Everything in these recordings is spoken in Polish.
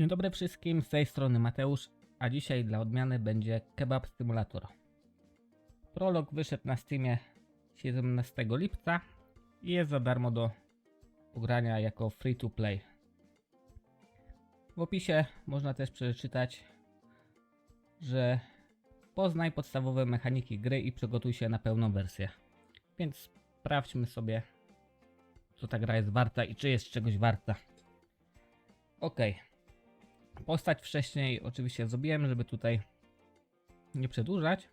Dzień dobry wszystkim, z tej strony Mateusz, a dzisiaj dla odmiany będzie Kebab Simulator. Prolog wyszedł na Steamie 17 lipca i jest za darmo do ugrania jako free to play. W opisie można też przeczytać, że poznaj podstawowe mechaniki gry i przygotuj się na pełną wersję. Więc sprawdźmy sobie, co ta gra jest warta i czy jest czegoś warta. Okej. Postać wcześniej oczywiście zrobiłem, żeby tutaj nie przedłużać.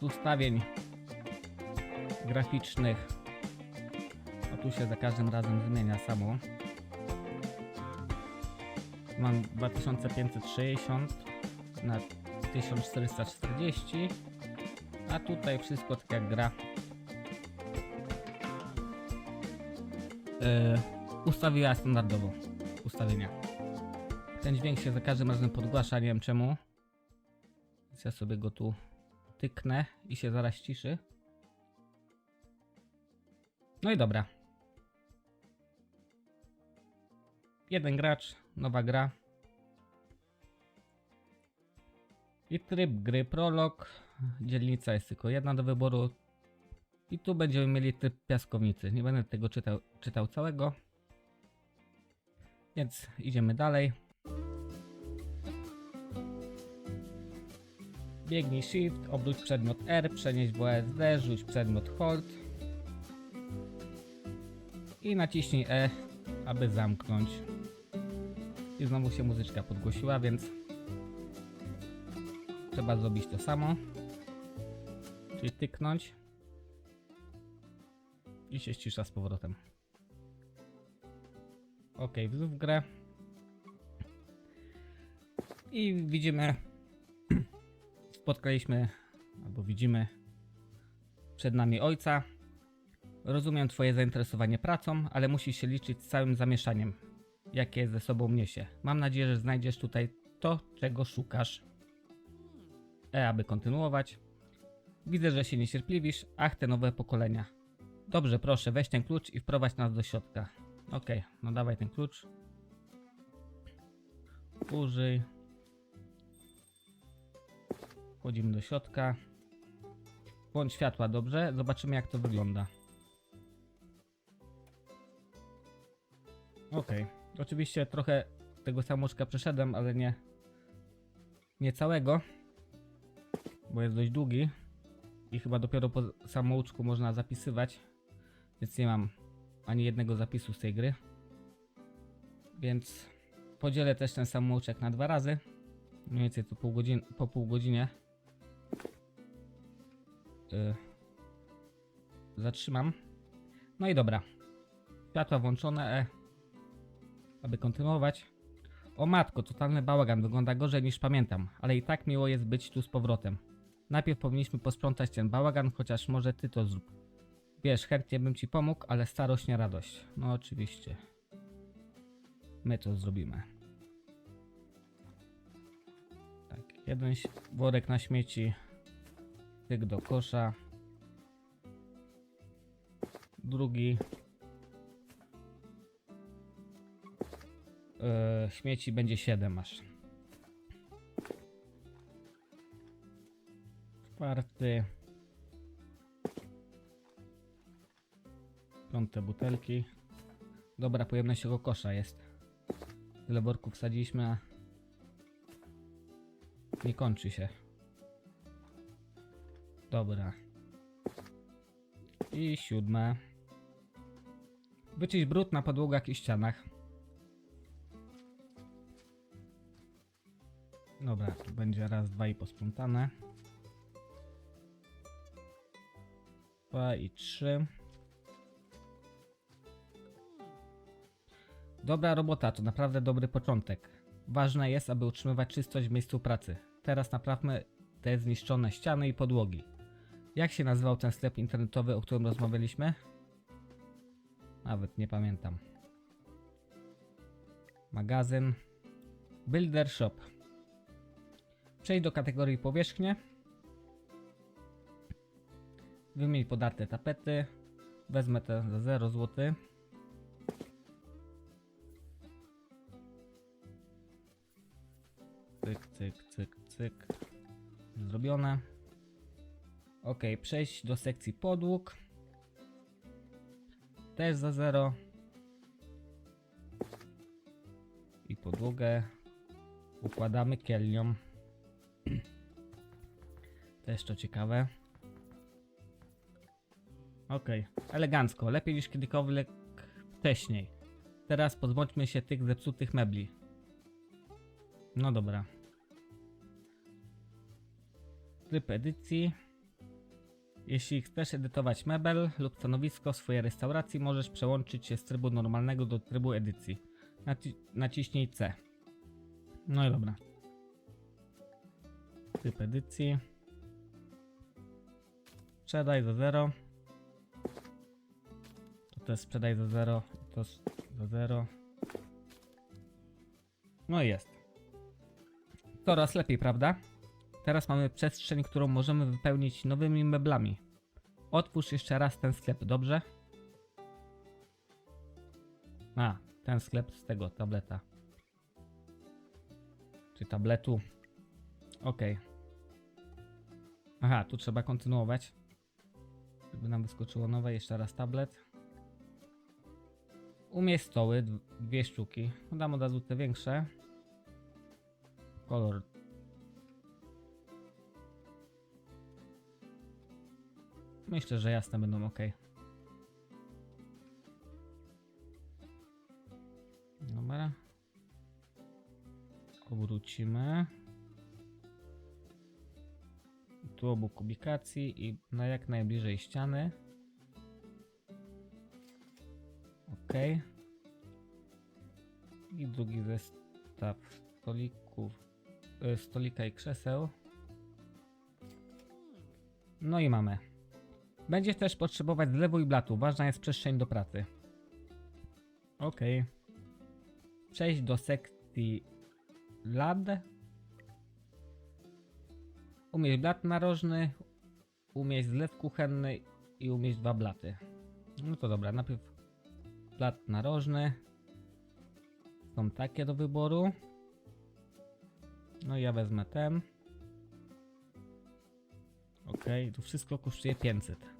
Z ustawień graficznych a tu się za każdym razem zmienia samo. Mam 2560 na 1440 a tutaj wszystko tak jak gra. Yy, ustawiła standardowo Ten dźwięk się za każdym razem podgłasza, nie wiem czemu. Więc ja sobie go tu tyknę i się zaraz ciszy. No i dobra. Jeden gracz, nowa gra. I tryb gry prolog. Dzielnica jest tylko jedna do wyboru. I tu będziemy mieli tryb piaskownicy. Nie będę tego czytał, czytał całego. Więc idziemy dalej. Biegnij Shift, obróć przedmiot R, przenieść WSD, rzuć przedmiot Hold. I naciśnij E, aby zamknąć. I znowu się muzyczka podgłosiła, więc trzeba zrobić to samo. Czyli tyknąć. I się ścisza z powrotem. Ok, wzów grę. I widzimy, spotkaliśmy, albo widzimy przed nami ojca. Rozumiem twoje zainteresowanie pracą, ale musisz się liczyć z całym zamieszaniem, jakie ze sobą niesie. Mam nadzieję, że znajdziesz tutaj to, czego szukasz. E, aby kontynuować. Widzę, że się niecierpliwisz. Ach, te nowe pokolenia. Dobrze, proszę, weź ten klucz i wprowadź nas do środka. Okej, no dawaj ten klucz. Użyj. Wchodzimy do środka. Włącz światła, dobrze? Zobaczymy jak to wygląda. Okej. Oczywiście trochę tego samouczka przeszedłem, ale nie... Nie całego. Bo jest dość długi. I chyba dopiero po samouczku można zapisywać. Więc nie mam ani jednego zapisu z tej gry. Więc podzielę też ten samouczek na dwa razy. Mniej więcej to pół godzin, po pół godzinie. Yy, zatrzymam. No i dobra. Światła włączone. E, aby kontynuować. O matko, totalny bałagan. Wygląda gorzej niż pamiętam. Ale i tak miło jest być tu z powrotem. Najpierw powinniśmy posprzątać ten bałagan, chociaż może ty to zrób. Wiesz, chętnie bym ci pomógł, ale starość nie radość. No oczywiście. My to zrobimy. Tak, jeden worek na śmieci. Tyk do kosza. Drugi. E, śmieci będzie 7 aż. Czwarty. Piąte butelki. Dobra, pojemność tego kosza jest. Tyle worków wsadziliśmy, a nie kończy się. Dobra. I siódme. Wyczyść brud na podłogach i ścianach. Dobra, tu będzie raz, dwa i posprzątane. Dwa i trzy. Dobra robota, to naprawdę dobry początek. Ważne jest, aby utrzymywać czystość w miejscu pracy. Teraz naprawmy te zniszczone ściany i podłogi. Jak się nazywał ten sklep internetowy, o którym rozmawialiśmy? Nawet nie pamiętam. Magazyn. Builder Shop. Przejdź do kategorii powierzchnie. Wymień podarte tapety. Wezmę te za 0 zł. Cyk, cyk, cyk, cyk. Zrobione. Ok, przejść do sekcji podłóg. Też za 0. I podłogę układamy kielnią. Też to ciekawe. Ok, elegancko. Lepiej niż kiedykolwiek wcześniej. Teraz pozbądźmy się tych zepsutych mebli. No dobra. Tryb edycji. Jeśli chcesz edytować mebel lub stanowisko swojej restauracji, możesz przełączyć się z trybu normalnego do trybu edycji. Naci naciśnij C. No i dobra. Tryb edycji. Sprzedaj za 0. To też sprzedaj za 0. To za 0. No i jest. Coraz lepiej, prawda? Teraz mamy przestrzeń, którą możemy wypełnić nowymi meblami. Otwórz jeszcze raz ten sklep, dobrze? A, ten sklep z tego tableta. Czy tabletu. Ok. Aha, tu trzeba kontynuować. Żeby nam wyskoczyło nowe, jeszcze raz tablet. Umieść stoły, dwie sztuki. Dam od razu te większe. Kolor. Myślę, że jasne będą ok. Dobra. Obrócimy. Tu obok ubikacji i na jak najbliżej ściany. Ok. I drugi zestaw stolików, e, stolika i krzeseł. No i mamy. Będziesz też potrzebować zlewu i blatu. Ważna jest przestrzeń do pracy. Ok. Przejść do sekcji LAD. Umieść blat narożny, umieść zlew kuchenny i umieść dwa blaty. No to dobra, najpierw blat narożny. Są takie do wyboru. No ja wezmę ten. Ok, tu wszystko kosztuje 500.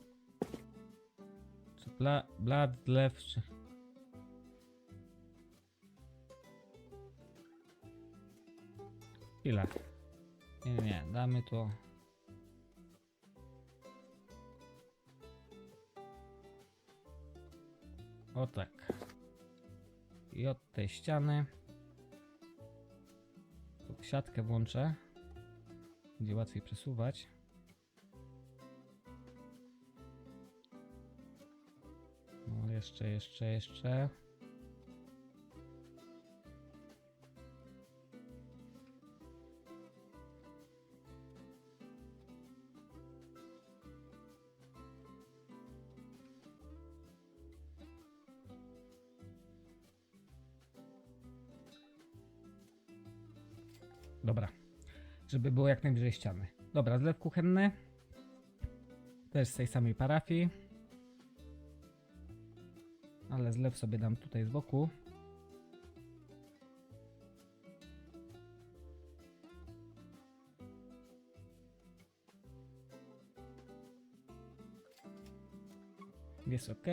Bla, blat, zlew, czy... Chwila. Nie, nie, damy to. O tak. I od tej ściany. Tu siatkę włączę. Będzie łatwiej przesuwać. Jeszcze, jeszcze, jeszcze. Dobra. Żeby było jak najbliżej ściany. Dobra, zlew kuchenny. Też z tej samej parafii. Zlew sobie dam tutaj z boku. Jest ok.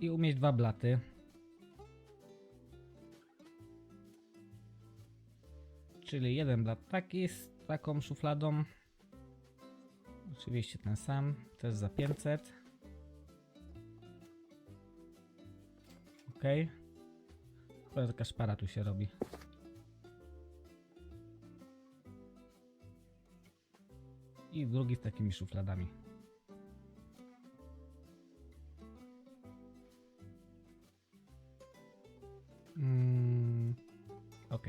I umieść dwa blaty. Czyli jeden blat taki z taką szufladą. Oczywiście ten sam, też za 500. Ok. Chyba taka szpara tu się robi. I drugi z takimi szufladami. Mm, ok.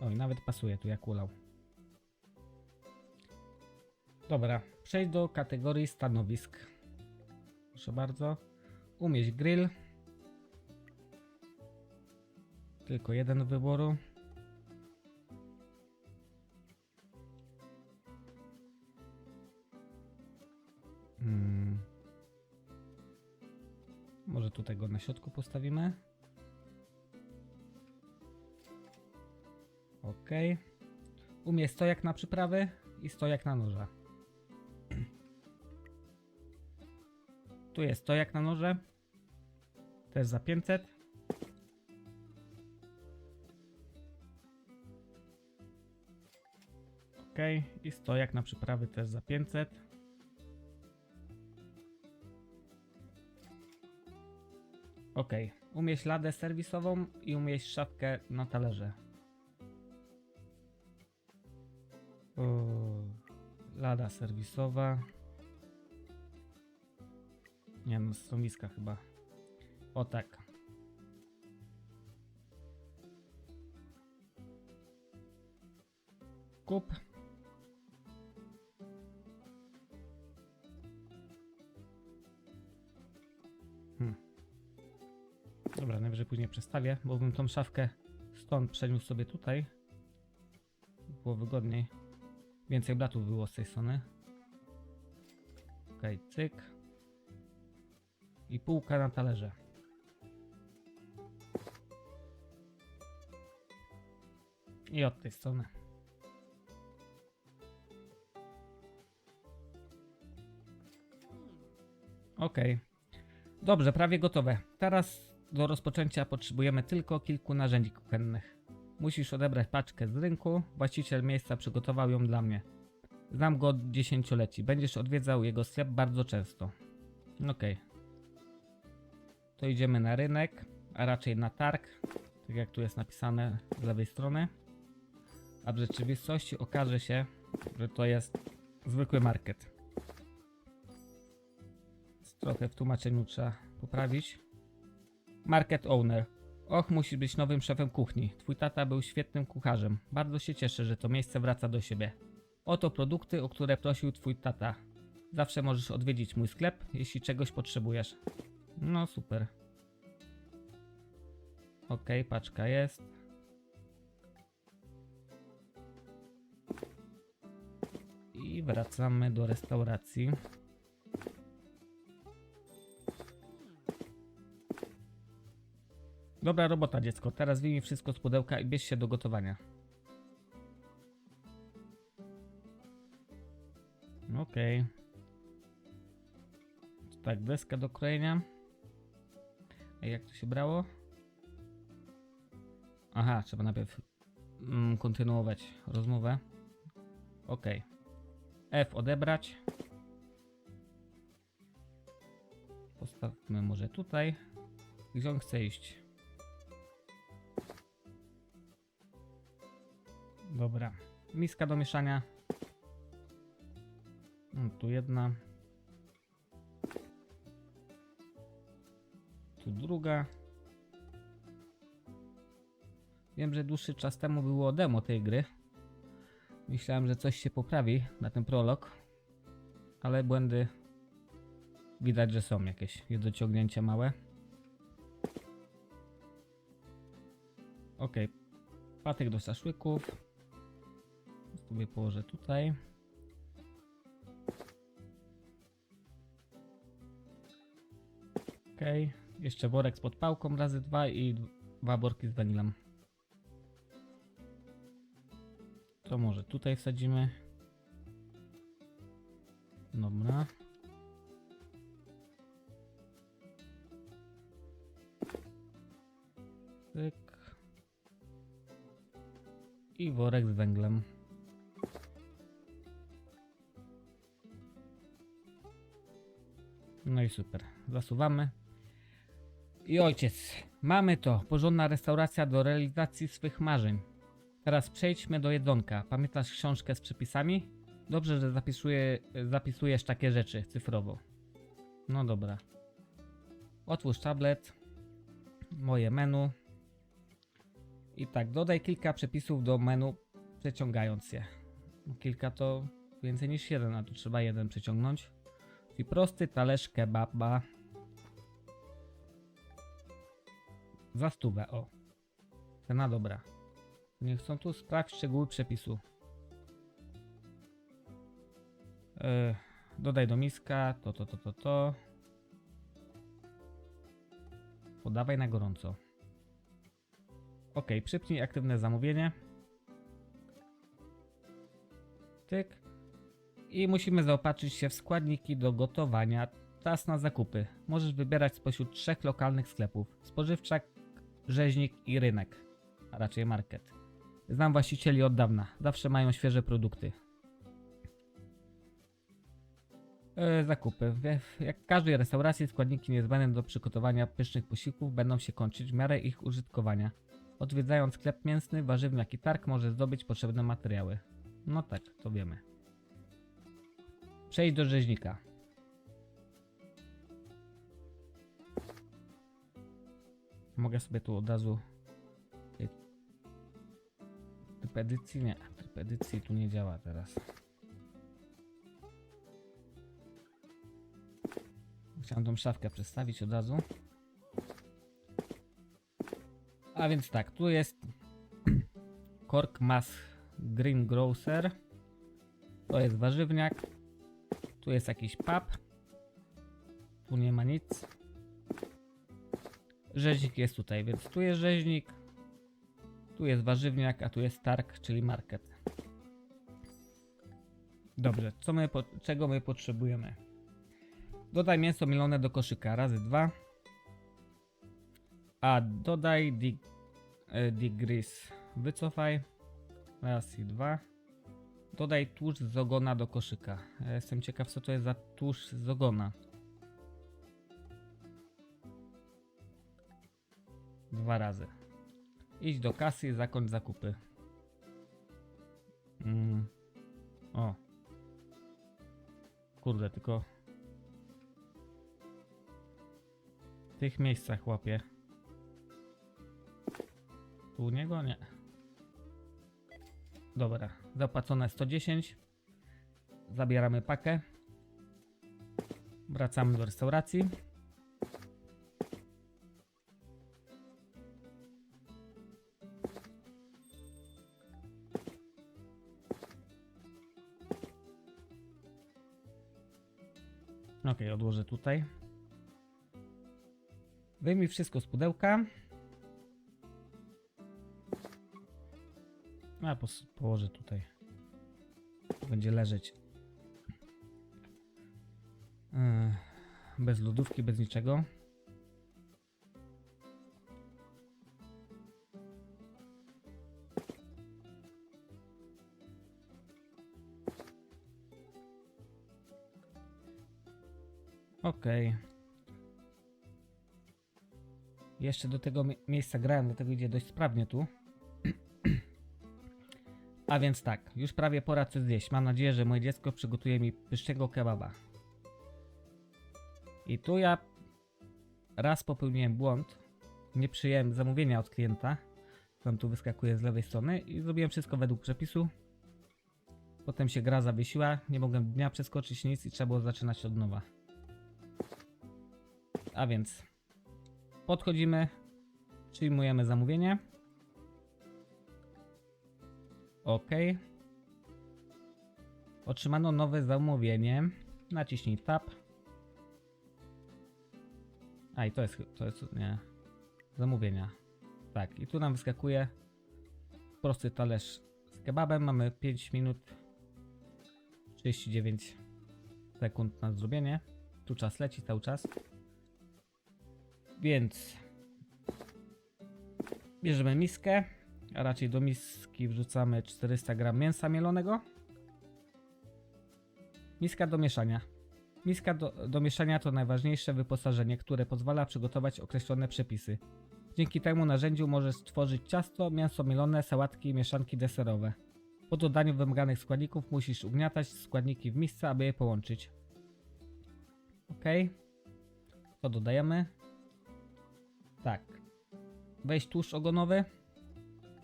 Oj, nawet pasuje tu jak ulał. Dobra, przejdź do kategorii stanowisk. Proszę bardzo. Umieść grill. Tylko jeden do wyboru. Hmm. Może tutaj go na środku postawimy. Ok. Umie stojak na przyprawy i stojak na noże. Tu jest stojak na noże. Też za 500. Ok. I stojak na przyprawy też za 500. Ok. Umieść ladę serwisową i umieść szafkę na talerze. O, lada serwisowa. Nie no, stanowiska chyba. O tak. Kup. Później przestawię, bo bym tą szafkę stąd przeniósł sobie tutaj. Było wygodniej. Więcej blatów było z tej strony. Okej, cyk. I półka na talerze. I od tej strony. Okej. Dobrze, prawie gotowe. Teraz do rozpoczęcia potrzebujemy tylko kilku narzędzi kuchennych. Musisz odebrać paczkę z rynku. Właściciel miejsca przygotował ją dla mnie. Znam go od dziesięcioleci. Będziesz odwiedzał jego sklep bardzo często. Okej. To idziemy na rynek, a raczej na targ. Tak jak tu jest napisane z lewej strony. A w rzeczywistości okaże się, że to jest zwykły market. Trochę w tłumaczeniu trzeba poprawić. Market owner. Och, musisz być nowym szefem kuchni. Twój tata był świetnym kucharzem. Bardzo się cieszę, że to miejsce wraca do siebie. Oto produkty, o które prosił twój tata. Zawsze możesz odwiedzić mój sklep, jeśli czegoś potrzebujesz. No super. Ok, paczka jest. I wracamy do restauracji. Dobra robota, dziecko. Teraz wyjmij wszystko z pudełka i bierz się do gotowania. Okej. To Tak, deska do krojenia. A jak to się brało? Aha, trzeba najpierw mm, kontynuować rozmowę. Okej. F odebrać. Postawmy może tutaj. Gdzie on chce iść? Dobra. Miska do mieszania. Mm, Tu jedna. Tu druga. Wiem, że dłuższy czas temu było demo tej gry. Myślałem, że coś się poprawi na ten prolog. Ale błędy widać, że są jakieś niedociągnięcia małe. Ok. Patyk do szaszłyków. Sobie położę tutaj. Ok. Jeszcze worek z podpałką razy dwa i dwa worki z wanilem. To może tutaj wsadzimy. Dobra. Tyk. I worek z węglem. No i super. Zasuwamy. I ojciec, mamy to. Porządna restauracja do realizacji swych marzeń. Teraz przejdźmy do jedzonka. Pamiętasz książkę z przepisami? Dobrze, że zapisuję, zapisujesz takie rzeczy cyfrowo. No dobra. Otwórz tablet. Moje menu. I tak, dodaj kilka przepisów do menu, przeciągając je. Kilka to więcej niż jeden, a tu trzeba jeden przeciągnąć. I prosty talerz kebaba. Za stówę, o. Cena dobra. Nie chcą tu sprawdź szczegóły przepisu. Yy, dodaj do miska, to, to, to, to, to. Podawaj na gorąco. Ok, przypnij aktywne zamówienie. tyk. I musimy zaopatrzyć się w składniki do gotowania. Czas na zakupy. Możesz wybierać spośród trzech lokalnych sklepów. Spożywczak, rzeźnik i rynek. A raczej market. Znam właścicieli od dawna. Zawsze mają świeże produkty. E, zakupy. Jak w każdej restauracji składniki niezbędne do przygotowania pysznych posiłków będą się kończyć w miarę ich użytkowania. Odwiedzając sklep mięsny, warzywny jak i targ może zdobyć potrzebne materiały. No tak, to wiemy. Przejdź do rzeźnika. Mogę sobie tu od razu... Tryb edycji? Nie, tryb edycji tu nie działa teraz. Chciałem tą szafkę przedstawić od razu. A więc tak, tu jest Cork Mass Green Grocer. To jest warzywniak. Tu jest jakiś pub. Tu nie ma nic. Rzeźnik jest tutaj, więc tu jest rzeźnik. Tu jest warzywniak, a tu jest targ, czyli market. Dobrze, co my, czego my potrzebujemy? Dodaj mięso mielone do koszyka, razy dwa. A dodaj dig, e, digris. Wycofaj. Raz i dwa. Dodaj tłuszcz z ogona do koszyka. Jestem ciekaw, co to jest za tłuszcz z ogona. Dwa razy. Idź do kasy i zakończ zakupy. Mm. O. Kurde, tylko w tych miejscach łapię. Tu u niego? Nie. Dobra, zapłacone 110. Zabieramy pakę. Wracamy do restauracji. Ok, odłożę tutaj. Wyjmij wszystko z pudełka. A, pos- położę tutaj. Będzie leżeć. Yy, Bez lodówki, bez niczego. Okej. Jeszcze do tego mi- miejsca grałem, dlatego idzie dość sprawnie tu. A więc tak, już prawie pora coś zjeść. Mam nadzieję, że moje dziecko przygotuje mi pysznego kebaba. I tu ja raz popełniłem błąd. Nie przyjąłem zamówienia od klienta. Wam tu wyskakuje z lewej strony i zrobiłem wszystko według przepisu. Potem się gra zawiesiła, nie mogłem dnia przeskoczyć nic i trzeba było zaczynać od nowa. A więc podchodzimy, przyjmujemy zamówienie. OK. Otrzymano nowe zamówienie. Naciśnij tab. A i to jest, to jest, nie. Zamówienia. Tak, i tu nam wyskakuje prosty talerz z kebabem. Mamy 5 minut 39 sekund na zrobienie. Tu czas leci cały czas. Więc bierzemy miskę, a raczej do miski wrzucamy 400 g mięsa mielonego. Miska do mieszania. Miska do, do mieszania to najważniejsze wyposażenie, które pozwala przygotować określone przepisy. Dzięki temu narzędziu możesz stworzyć ciasto, mięso mielone, sałatki i mieszanki deserowe. Po dodaniu wymaganych składników musisz ugniatać składniki w misce, aby je połączyć. Ok. To dodajemy. Tak. Weź tłuszcz ogonowy.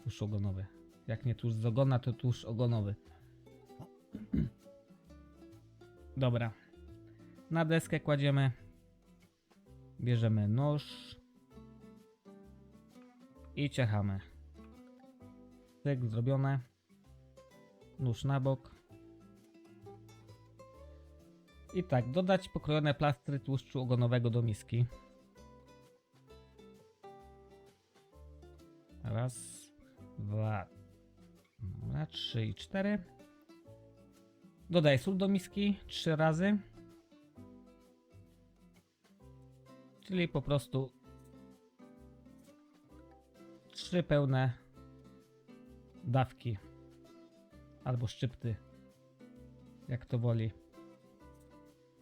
Tłuszcz ogonowy. Jak nie tłuszcz z ogona, to tłuszcz ogonowy. Dobra. Na deskę kładziemy. Bierzemy nóż. I ciechamy. Cyk, zrobione. Nóż na bok. I tak, dodać pokrojone plastry tłuszczu ogonowego do miski. Raz, dwa, dwa, trzy i cztery. Dodaj sól do miski trzy razy. Czyli po prostu trzy pełne dawki albo szczypty, jak to woli.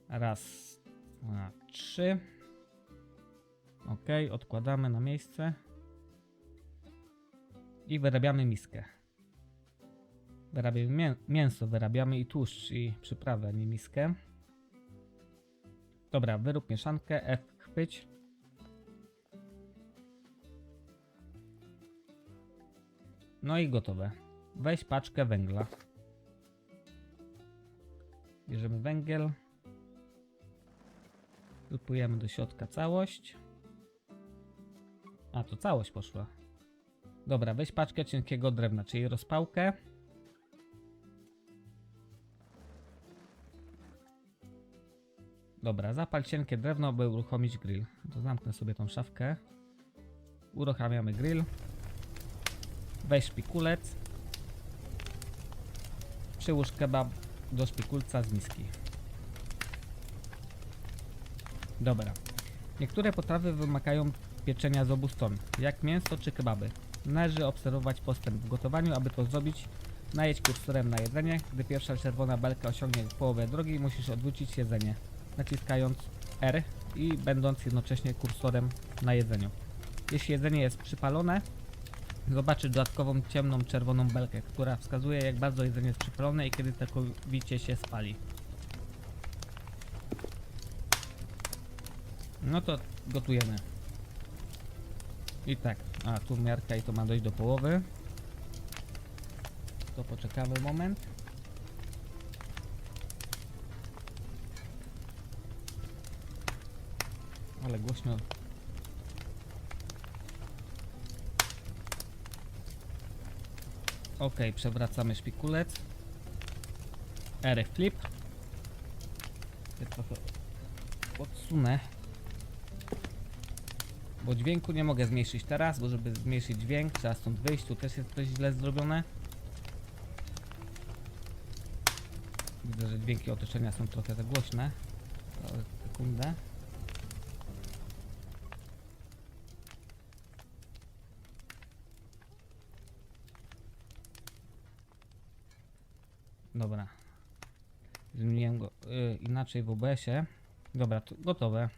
Raz, dwa, trzy. Ok, odkładamy na miejsce i wyrabiamy miskę. Wyrabiamy mię mięso, wyrabiamy i tłuszcz i przyprawę, nie miskę. Dobra, wyrób mieszankę, F chwyć. No i gotowe. Weź paczkę węgla. Bierzemy węgiel. Wypujemy do środka całość. A, to całość poszła. Dobra, weź paczkę cienkiego drewna, czyli rozpałkę. Dobra, zapal cienkie drewno, by uruchomić grill. To zamknę sobie tą szafkę. Uruchamiamy grill. Weź szpikulec. Przyłóż kebab do szpikulca z miski. Dobra. Niektóre potrawy wymagają pieczenia z obu stron, jak mięso czy kebaby. Należy obserwować postęp w gotowaniu, aby to zrobić. Najedź kursorem na jedzenie. Gdy pierwsza czerwona belka osiągnie połowę drogi, musisz odwrócić jedzenie, naciskając R i będąc jednocześnie kursorem na jedzeniu. Jeśli jedzenie jest przypalone, zobaczysz dodatkową ciemną czerwoną belkę, która wskazuje jak bardzo jedzenie jest przypalone i kiedy całkowicie się spali. No to gotujemy. I tak, a tu miarka i to ma dojść do połowy. To poczekamy moment. Ale głośno. Ok, przewracamy szpikulec. R flip. Ja trochę odsunę. Bo dźwięku nie mogę zmniejszyć teraz, bo żeby zmniejszyć dźwięk trzeba stąd wyjść, tu też jest coś źle zrobione. Widzę, że dźwięki otoczenia są trochę za głośne. Sekundę. Dobra. Zmieniłem go y, inaczej w OBS-ie. Dobra, to gotowe.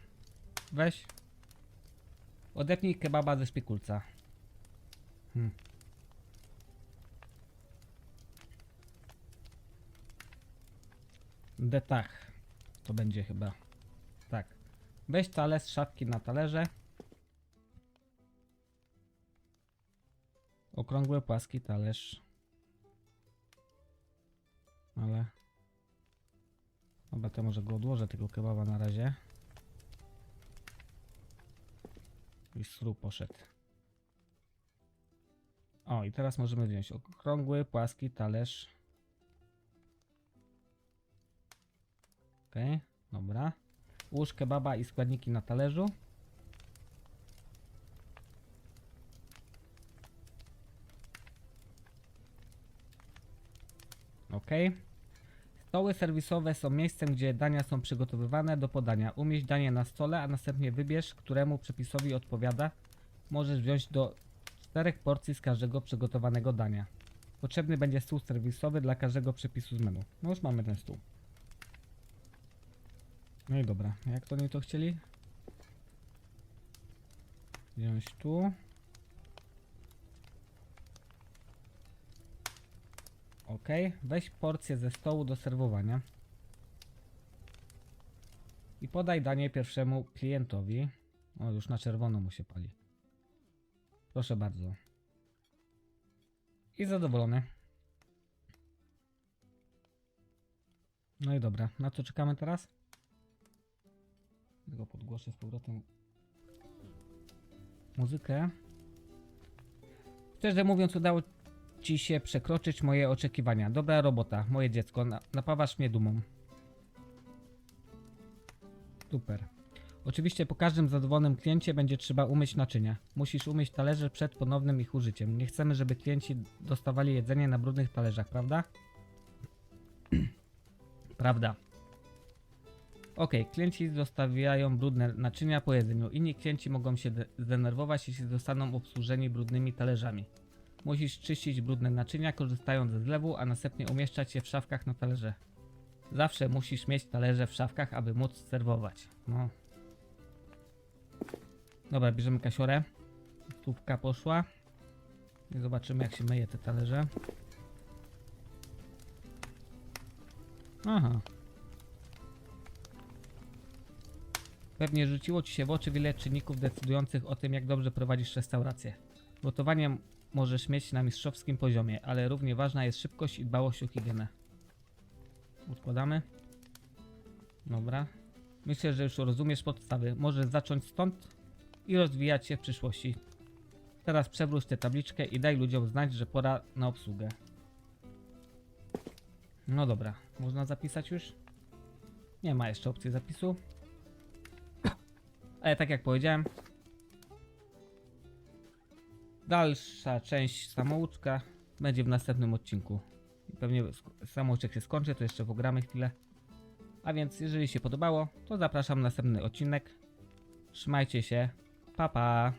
Weź. Odepnij kebaba ze szpikulca. Hmm. Detach. To będzie chyba. Tak. Weź talerz z szafki na talerze. Okrągły, płaski talerz. Ale... Dobra, to może go odłożę, tego kebaba na razie. Sru poszedł. O, i teraz możemy wziąć okrągły, płaski talerz. Okej, dobra. Łóż kebaba i składniki na talerzu. Ok. Stoły serwisowe są miejscem, gdzie dania są przygotowywane do podania. Umieść danie na stole, a następnie wybierz, któremu przepisowi odpowiada. Możesz wziąć do czterech porcji z każdego przygotowanego dania. Potrzebny będzie stół serwisowy dla każdego przepisu z menu. No już mamy ten stół. No i dobra, jak to oni to chcieli? Wziąć tu. Ok, weź porcję ze stołu do serwowania. I podaj danie pierwszemu klientowi. O, już na czerwono mu się pali. Proszę bardzo. I zadowolony. No i dobra, na co czekamy teraz? Tylko podgłoszę z powrotem muzykę. Szczerze mówiąc, udało ci się przekroczyć moje oczekiwania. Dobra robota, moje dziecko, na napawasz mnie dumą. Super. Oczywiście po każdym zadowolonym kliencie będzie trzeba umyć naczynia. Musisz umyć talerze przed ponownym ich użyciem. Nie chcemy, żeby klienci dostawali jedzenie na brudnych talerzach, prawda? Prawda. Ok, klienci zostawiają brudne naczynia po jedzeniu. Inni klienci mogą się de- zdenerwować, jeśli zostaną obsłużeni brudnymi talerzami. Musisz czyścić brudne naczynia, korzystając ze zlewu, a następnie umieszczać je w szafkach na talerze. Zawsze musisz mieć talerze w szafkach, aby móc serwować. No. Dobra, bierzemy kasiorę. Stówka poszła. I zobaczymy, jak się myje te talerze. Aha. Pewnie rzuciło ci się w oczy wiele czynników decydujących o tym, jak dobrze prowadzisz restaurację. Gotowanie możesz mieć na mistrzowskim poziomie, ale równie ważna jest szybkość i dbałość o higienę. Odkładamy. Dobra. Myślę, że już rozumiesz podstawy. Możesz zacząć stąd i rozwijać się w przyszłości. Teraz przewróć tę tabliczkę i daj ludziom znać, że pora na obsługę. No dobra, można zapisać już? Nie ma jeszcze opcji zapisu. Ale tak jak powiedziałem, dalsza część samouczka będzie w następnym odcinku. I Pewnie samouczek się skończy, to jeszcze pogramy chwilę. A więc jeżeli się podobało, to zapraszam na następny odcinek. Trzymajcie się. Pa pa.